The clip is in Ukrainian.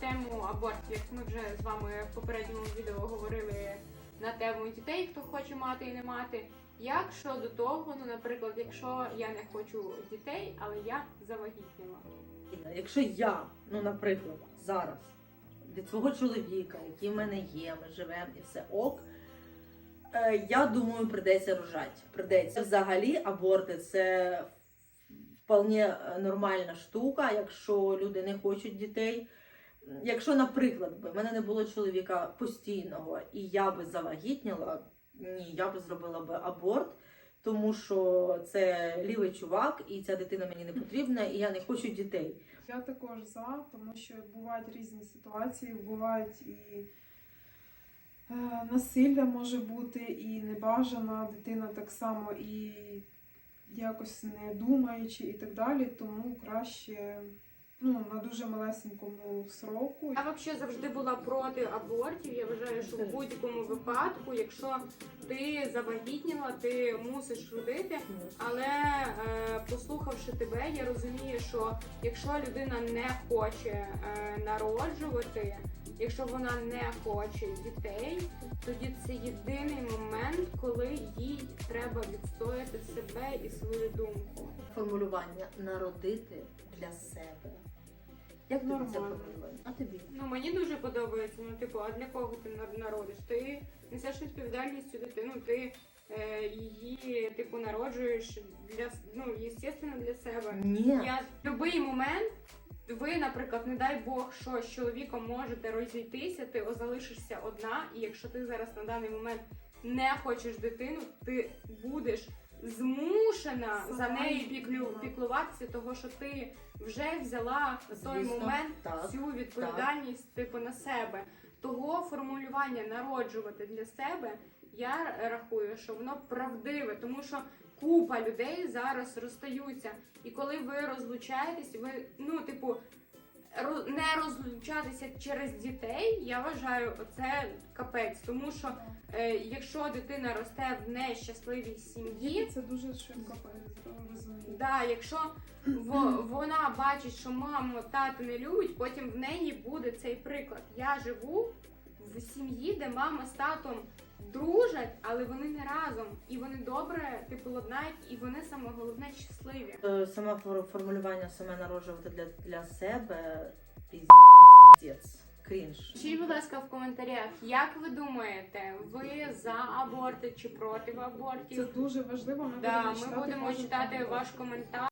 тему абортів, як ми вже з вами в попередньому відео говорили на тему дітей, хто хоче мати і не мати. Як щодо того, ну, наприклад, якщо я не хочу дітей, але я завагітніла. Якщо я, ну наприклад, зараз від свого чоловіка, який в мене є, ми живемо і все ок. е, Я думаю, придеться рожати. Придеться. Взагалі, аборти це вполне нормальна штука, якщо люди не хочуть дітей. Якщо, наприклад, би в мене не було чоловіка постійного і я би завагітніла, ні, я би зробила би аборт, тому що це лівий чувак, і ця дитина мені не потрібна, і я не хочу дітей. Я також за, тому що бувають різні ситуації, бувають і е, насилля може бути, і небажана дитина так само, і якось не думаючи, і так далі. Тому краще ну, на дуже малесенькому сроку. Я взагалі завжди була проти абортів. Я вважаю, що в будь-якому випадку, якщо ти завагітніла, ти мусиш родити. Але е, послухавши тебе, я розумію, що якщо людина не хоче е, народжувати, якщо вона не хоче дітей, тоді це єдиний момент, коли їй треба відстояти себе і свою думку. Формулювання народити для себе. Як це Нормально. А тобі? Ну мені дуже подобається. Ну, типу, а для кого ти нар- народиш? Ти несеш відповідальність цю дитину, ти е, її типу народжуєш для ну, естественно, для себе. Ні. Я в будь-який момент. Ви, наприклад, не дай Бог, що з чоловіком можете розійтися, ти залишишся одна, і якщо ти зараз на даний момент не хочеш дитину, ти будеш змушена за Сама неї ж піклю, піклуватися, того що ти вже взяла на той Звісно, момент так, всю відповідальність типу на себе. Того формулювання народжувати для себе я рахую, що воно правдиве, тому що купа людей зараз розстаються. І коли ви розлучаєтесь, ви ну, типу, не розлучатися через дітей, я вважаю, це капець. Тому що е, якщо дитина росте в нещасливій сім'ї, Це дуже швидко розуміє. Да, якщо вона бачить, що маму тато не любить, потім в неї буде цей приклад. Я живу в сім'ї, де мама з татом дружать, але вони не разом. І вони добре типу ладнають, і вони саме головне щасливі. Е, Саме фор- формулювання саме народжувати для, для себе піздець. Крінж. Пишіть, будь ласка, в коментарях, як ви думаєте, ви за аборти чи проти абортів? Це дуже важливо. Ми Да, будемо ми будемо читати ваш коментар.